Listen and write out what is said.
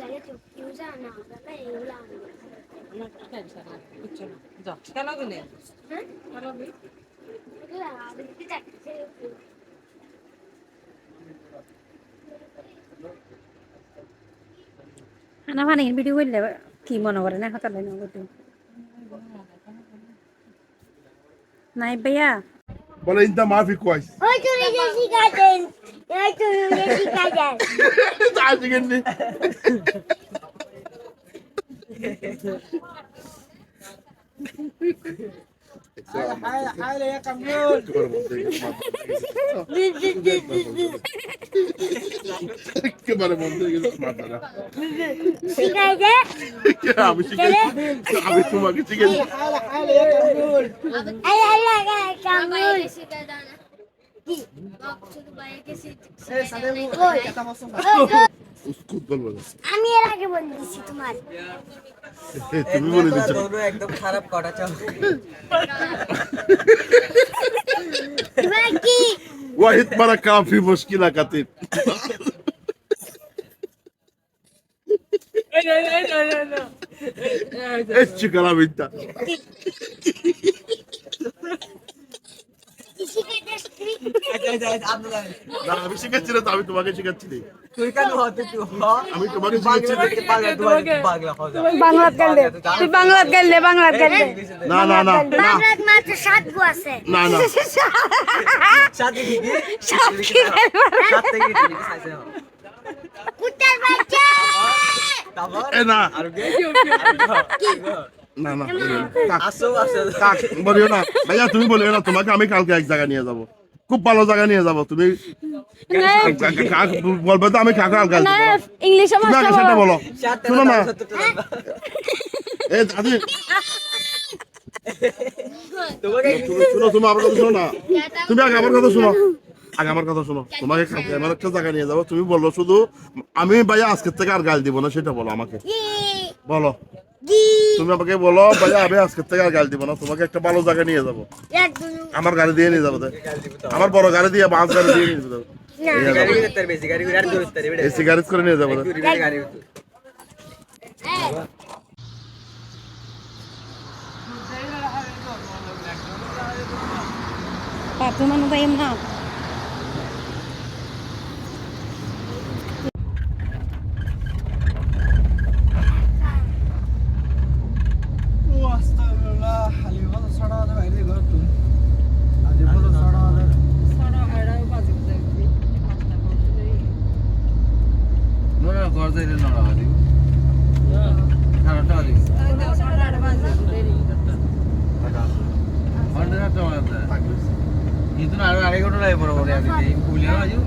না না না খানা পানি ভিডিও করলে কি মনে করে না কথা লাগে ভিডিও নাই ভাইয়া বলে ইনটা মাফি কইস ওই তুমি যে শিখাতেন ওই তুমি താഴ്ചക്കണ്ടി حالة حالة يا قملول كبر منطقة اسمع ترى شكاية يا عم شكاية عم حالة حالة يا قملول أي لا يا قملول আমি এর আগে বলে দিচ্ছি তোমার তুমি কাফি মুশকিল আকাতির এই না আমি শিখাচ্ছি না তো আমি তোমাকে শিখাচ্ছি না। তুই কেন হতে তুই আমি তোমাকে শিখাচ্ছি না বাংলাত তুই বাংলাত বাংলাত না না না না মাত্র সাত গো আছে। না না। সাথে কি কি? সাত কি সাথে কি কি? কুত্তার বাচ্চা! এ না। আর কি? না না। কাক। আসো আসো। কাক বলিও না। ভাইয়া তুমি বলিও না তোমাকে আমি কালকে এক জায়গায় নিয়ে যাব। খুব ভালো জায়গা নিয়ে যাব। তুমি বলবে তো আমি কাকে আলগা না ইংলিশে তুমি আগে সেটা বলো। শোনো না। এ দাদি তোমাকে শুনো শুনো আমার কথা শোনো না। তুমি আগে আমার কথা শোনো। আগে আমার কথা শোনো। তোমাকে এমন একটা জায়গা নিয়ে যাব। তুমি বলল শুধু আমি ভাইয়া আজকের থেকে আর গাল দিব না সেটা বলো আমাকে। বলো। তুমি আমাকে বলো ভাইয়া আমি আজকের থেকে আর গাড়ি দিব না তোমাকে একটা ভালো জায়গা নিয়ে যাব। আমার গাড়ি দিয়ে নিয়ে যাব। আমার বড় গাড়ি দিয়ে বাস গাড়ি দিয়ে নিয়ে যাব এসি গাড়ি করে নিয়ে যাব Papo mano ba yun na? సైడ్లో అది కరెక్ట్ అది పండు కట్టం ఇది అడగకుండా అయిపోయి కూలి రాజు